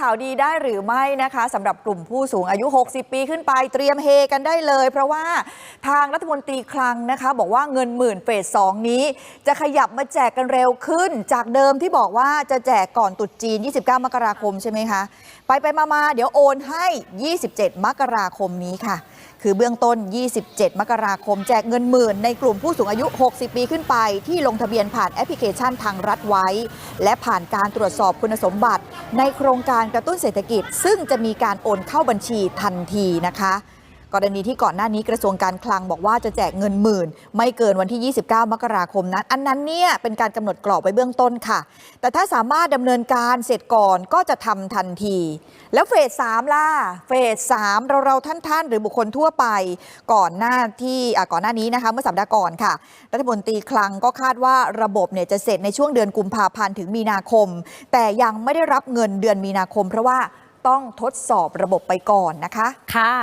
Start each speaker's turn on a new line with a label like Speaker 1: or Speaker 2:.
Speaker 1: ข่าวดีได้หรือไม่นะคะสำหรับกลุ่มผู้สูงอายุ 60 ปีขึ้นไปเตรียมเฮกันได้เลย เพราะว่าทางรัฐมนตรีคลังนะคะ บอกว่าเงินหมื่นเฟส 2 นี้ จะขยับมาแจกกันเร็วขึ้น จากเดิมที่บอกว่าจะแจกก่อนตุดจีน 29 มกราคมใช่ไหมคะ ไปไปมามาเดี๋ยวโอนให้ 27 มกราคมนี้ค่ะ คือเบื้องต้น 27 มกราคมแจกเงินหมื่น ในกลุ่มผู้สูงอายุ 60 ปีขึ้นไป ที่ลงทะเบียนผ่านแอปพลิเคชันทางรัฐไว้ และผ่านการตรวจสอบคุณสมบัติ ในโครงการกระตุ้นเศรษฐกิจ ซึ่งจะมีการโอนเข้าบัญชีทันทีนะคะ กรณีที่ก่อนหน้านี้กระทรวงการคลังบอกว่าจะแจกเงินหมื่น ไม่เกินวันที่ 29 มกราคมนั้น อันนั้นเนี่ยเป็นการกำหนดกรอบไว้เบื้องต้นค่ะ แต่ถ้าสามารถดำเนินการเสร็จก่อนก็จะทำทันที แล้วเฟส3ล่ะเฟส3เราเราท่านท่านๆหรือบุคคลทั่วไปก่อนหน้าที่ก่อนหน้านี้นะคะเมื่อสัปดาห์ก่อนค่ะ รัฐมนตรีคลังก็คาดว่าระบบเนี่ยจะเสร็จในช่วงเดือนกุมภาพันธ์ถึงมีนาคม แต่ยังไม่ได้รับเงินเดือนมีนาคม เพราะว่าต้องทดสอบระบบไปก่อนนะคะ
Speaker 2: ค่ะ